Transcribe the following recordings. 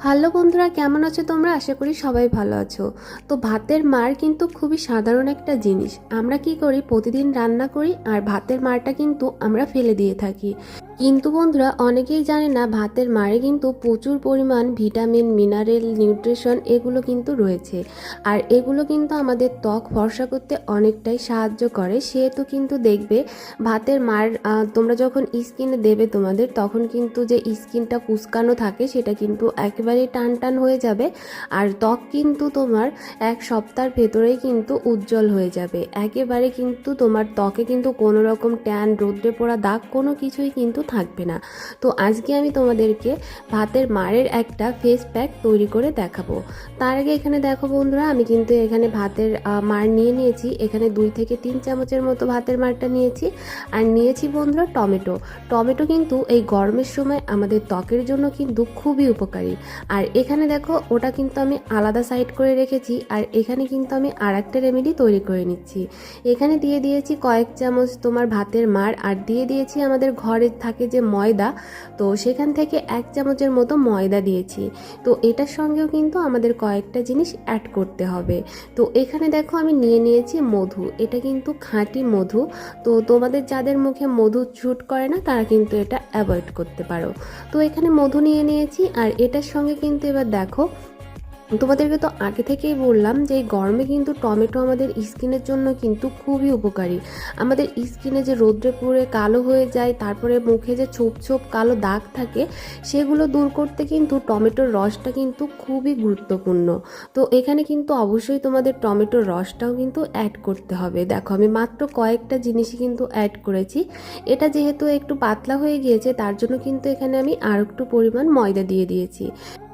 Hello বন্ধুরা, কেমন আছো তোমরা? আশা করি সবাই ভালো আছো। তো ভাতের মার কিন্তু খুবই সাধারণ একটা জিনিস। আমরা কি করি? প্রতিদিন রান্না করি আর ভাতের মারটা কিন্তু আমরা ফেলে দিয়ে থাকি। কিন্তু বন্ধুরা, অনেকেই জানে না, ভাতের মারে কিন্তু প্রচুর পরিমাণ ভিটামিন, মিনারেল, নিউট্রিশন এগুলো কিন্তু রয়েছে। আর এগুলো কিন্তু আমাদের ত্বক ফর্সা করতে অনেকটাই সাহায্য করে। সেহেতু কিন্তু দেখবে, ভাতের মার তোমরা যখন স্কিনে দেবে তোমাদের, তখন কিন্তু যে স্কিনটা কুচকানো থাকে, সেটা কিন্তু একেবারে টান টান হয়ে যাবে। আর ত্বক কিন্তু তোমার এক সপ্তাহের ভেতরেই কিন্তু উজ্জ্বল হয়ে যাবে। একেবারে কিন্তু তোমার ত্বকে কিন্তু কোনো রকম ট্যান, রোদ্রে পড়া দাগ কোনো কিছুই কিন্তু থাকবে না। তো আজকে আমি তোমাদেরকে ভাতের মারের একটা ফেস প্যাক তৈরি করে দেখাবো। তার আগে এখানে দেখো বন্ধুরা, আমি কিন্তু এখানে ভাতের মার নিয়ে নিয়েছি। এখানে দুই থেকে তিন চামচের মতো ভাতের মারটা নিয়েছি। আর নিয়েছি বন্ধুরা টমেটো। টমেটো কিন্তু এই গরমের সময় আমাদের ত্বকের জন্য কিন্তু খুবই উপকারী। আর এখানে দেখো, ওটা কিন্তু আমি আলাদা সাইড করে রেখেছি। আর এখানে কিন্তু আমি আর একটা রেমেডি তৈরি করে নিচ্ছি। এখানে দিয়ে দিয়েছি কয়েক চামচ তোমার ভাতের মার। আর দিয়ে দিয়েছি আমাদের ঘরে থাকে যে ময়দা, তো সেখান থেকে এক চামচের মতো ময়দা দিয়েছি। তো এটার সঙ্গেও কিন্তু আমাদের কয়েকটা জিনিস অ্যাড করতে হবে। তো এখানে দেখো আমি নিয়ে নিয়েছি মধু। এটা কিন্তু খাঁটি মধু। তো তোমাদের যাদের মুখে মধু শ্যুট করে না, তারা কিন্তু এটা অ্যাভয়েড করতে পারো। তো এখানে মধু নিয়ে নিয়েছি আর এটার সঙ্গে কিন্তু এবার দেখো তোমাদেরকে তো আগে থেকেই বললাম যে এই গরমে কিন্তু টমেটো আমাদের স্কিনের জন্য কিন্তু খুবই উপকারী। আমাদের স্কিনে যে রোদ্রে পুড়ে কালো হয়ে যায়, তারপরে মুখে যে ছোপ ছোপ কালো দাগ থাকে, সেগুলো দূর করতে কিন্তু টমেটোর রসটা কিন্তু খুবই গুরুত্বপূর্ণ। তো এখানে কিন্তু অবশ্যই তোমাদের টমেটোর রসটাও কিন্তু অ্যাড করতে হবে। দেখো, আমি মাত্র কয়েকটা জিনিসই কিন্তু অ্যাড করেছি। এটা যেহেতু একটু পাতলা হয়ে গিয়েছে, তার জন্য কিন্তু এখানে আমি আর একটু পরিমাণ ময়দা দিয়ে দিয়েছি।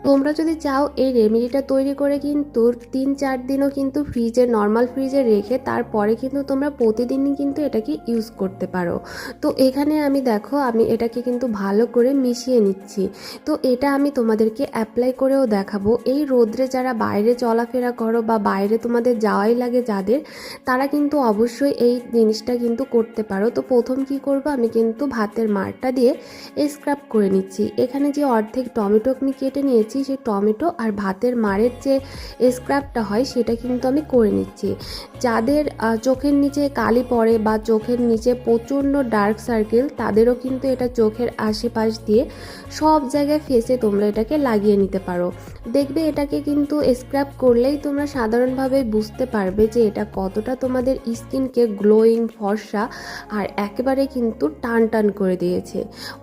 তোমরা যদি চাও এই রেমেডিটা তৈরি করে কিন্তু তিন চার দিনও কিন্তু ফ্রিজে নর্মাল ফ্রিজে রেখে তারপরে কিন্তু তোমরা প্রতিদিনই কিন্তু এটাকে ইউজ করতে পারো। তো এখানে আমি দেখো, আমি এটাকে কিন্তু ভালো করে মিশিয়ে নিচ্ছি। তো এটা আমি তোমাদেরকে অ্যাপ্লাই করেও দেখাবো। এই রোদ্রে যারা বাইরে চলাফেরা করো বা বাইরে তোমাদের যাওয়াই লাগে যাদের, তারা কিন্তু অবশ্যই এই জিনিসটা কিন্তু করতে পারো। তো প্রথম কি করব, আমি কিন্তু ভাতের মারটা দিয়ে স্ক্রাব করে নিচ্ছি। এখানে যে অর্ধেক টমেটো আমি কেটে নিয়েছি সেই টমেটো আর ভাতের মারের যে স্ক্রাবটা হয়, সেটা কিন্তু আমি করে নিচ্ছি। যাদের চোখের নিচে কালি পড়ে বা চোখের নিচে প্রচণ্ড ডার্ক সার্কেল তাদেরও কিন্তু এটা চোখের আশেপাশ দিয়ে সব জায়গায় ফেসে তোমরা এটাকে লাগিয়ে নিতে পারো। দেখবে এটাকে কিন্তু স্ক্রাব করলেই তোমরা সাধারণভাবে বুঝতে পারবে যে এটা কতটা তোমাদের স্কিনকে গ্লোয়িং ফর্সা আর একেবারে কিন্তু টান টান করে দিয়েছে।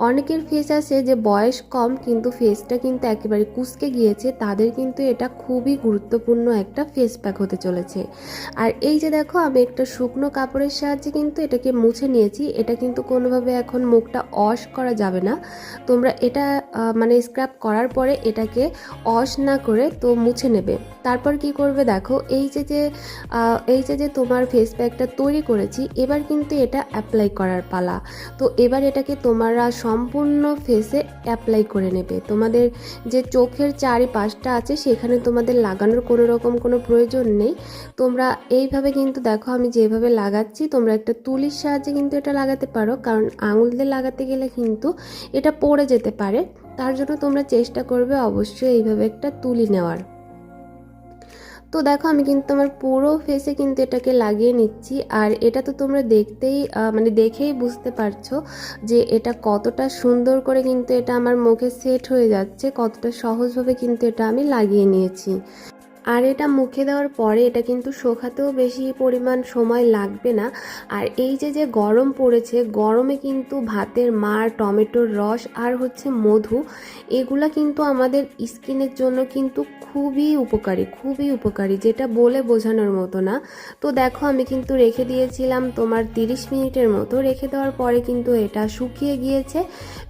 অনেকের ফেস আছে যে বয়স কম, কিন্তু ফেসটা কিন্তু একেবারে কুচকে গিয়েছে, তাদের কিন্তু এটা খুবই গুরুত্বপূর্ণ একটা ফেস প্যাক হতে চলেছে। আর এই যে দেখো, আমি একটা শুকনো কাপড়ের সাহায্যে কিন্তু এটাকে মুছে নিয়েছি। এটা কিন্তু কোনোভাবে এখন মুখটা অশ করা যাবে না। তোমরা এটা মানে স্ক্রাব করার পরে এটাকে অশ না করে তো মুছে নেবে। তারপর কি করবে দেখো, এই যে যে এই যে যে তোমার ফেস প্যাকটা তৈরি করেছি, এবার কিন্তু এটা অ্যাপ্লাই করার পালা। তো এবার এটাকে তোমরা সম্পূর্ণ ফেসে অ্যাপ্লাই করে নেবে। তোমাদের যে চোখের চারিপাশটা আছে, সেখানে তোমাদের লাগানোর কোনো রকম কোনো প্রয়োজন নেই। তোমরা এইভাবে কিন্তু দেখো, আমি যেভাবে লাগাচ্ছি, তোমরা একটা তুলির সাহায্যে কিন্তু এটা লাগাতে পারো, কারণ আঙুল দিয়ে লাগাতে গেলে কিন্তু এটা পড়ে যেতে পারে। তার জন্য তোমরা চেষ্টা করবে অবশ্যই এইভাবে একটা তুলি নেওয়ার। তো দেখো আমি কিন্তু আমার পুরো ফেসে কিন্তু এটাকে লাগিয়ে নিচ্ছি। আর এটা তো তোমরা দেখতেই মানে দেখেই বুঝতে পারছ যে এটা কতটা সুন্দর করে কিন্তু এটা আমার মুখে সেট হয়ে যাচ্ছে, কতটা সহজভাবে কিন্তু এটা আমি লাগিয়ে নিয়েছি। আর এটা মুখে দেওয়ার পরে এটা কিন্তু শোকাতেও বেশি পরিমাণ সময় লাগবে না। আর এই যে যে গরম পড়েছে, গরমে কিন্তু ভাতের মার, টমেটোর রস আর হচ্ছে মধু, এগুলা কিন্তু আমাদের স্কিনের জন্য কিন্তু খুবই উপকারী খুবই উপকারী, যেটা বলে বোঝানোর মতো না। তো দেখো, আমি কিন্তু রেখে দিয়েছিলাম তোমার 30 মিনিটের মতো। রেখে দেওয়ার পরে কিন্তু এটা শুকিয়ে গিয়েছে।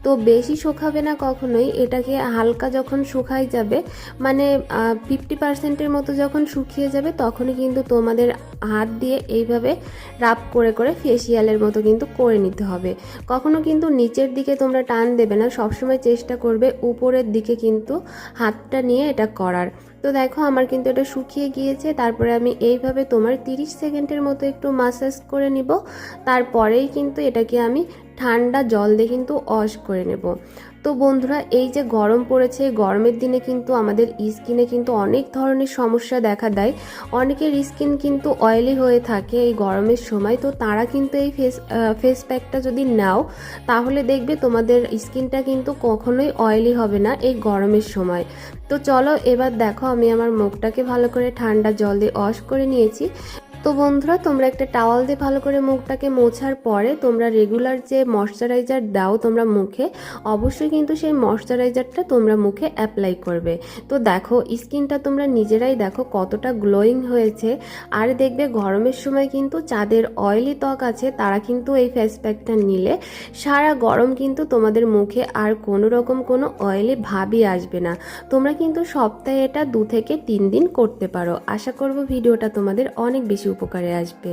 তো বেশি শুকাবে না কখনোই। এটাকে হালকা যখন শুকাই যাবে মানে ফিফটি পার্সেন্টের মতো যখন শুকিয়ে যাবে, তখনই কিন্তু তোমাদের হাত দিয়ে এইভাবে রাব করে করে ফেসিয়ালের মতো কিন্তু করে নিতে হবে। কখনো কিন্তু নিচের দিকে তোমরা টান দেবে না, সবসময় চেষ্টা করবে উপরের দিকে কিন্তু হাতটা নিয়ে এটা করার। তো দেখো, আমার কিন্তু এটা শুকিয়ে গিয়েছে, তারপরে আমি এইভাবে তোমার 30 সেকেন্ডের মতো একটু মাসাজ করে নিব, তারপরেই কিন্তু এটাকে আমি ঠান্ডা জল দিয়ে কিন্তু ওয়াশ করে নেব। তো বন্ধুরা, এই যে গরম পড়েছে গরমের দিনে কিন্তু আমাদের স্কিনে কিন্তু অনেক ধরনের সমস্যা দেখা দেয়। অনেকের স্কিন কিন্তু অয়েলি হয়ে থাকে এই গরমের সময়। তো তারা কিন্তু এই ফেস ফেস প্যাকটা যদি নাও, তাহলে দেখবে তোমাদের স্কিনটা কিন্তু কখনোই অয়েলি হবে না এই গরমের সময়। তো চলো, এবার দেখো আমি আমার মুখটাকে ভালো করে ঠান্ডা জল দিয়ে ওয়াশ করে নিয়েছি। তো বন্ধুরা, তোমরা একটা টাওয়াল দিয়ে ভালো করে মুখটাকে মোছার পরে তোমরা রেগুলার যে ময়শ্চারাইজার দাও তোমরা মুখে, অবশ্যই কিন্তু সেই ময়শ্চারাইজারটা তোমরা মুখে অ্যাপ্লাই করবে। তো দেখো, স্কিনটা তোমরা নিজেরাই দেখো কতটা গ্লোয়িং হয়েছে। আর দেখবে গরমের সময় কিন্তু যাদের অয়েলি ত্বক আছে, তারা কিন্তু এই ফেস প্যাকটা নিলে সারা গরম কিন্তু তোমাদের মুখে আর কোনো রকম কোনো অয়েলি ভাবই আসবে না। তোমরা কিন্তু সপ্তাহে এটা দু থেকে তিন দিন করতে পারো। আশা করব ভিডিওটা তোমাদের অনেক বেশি উপকারে আসবে।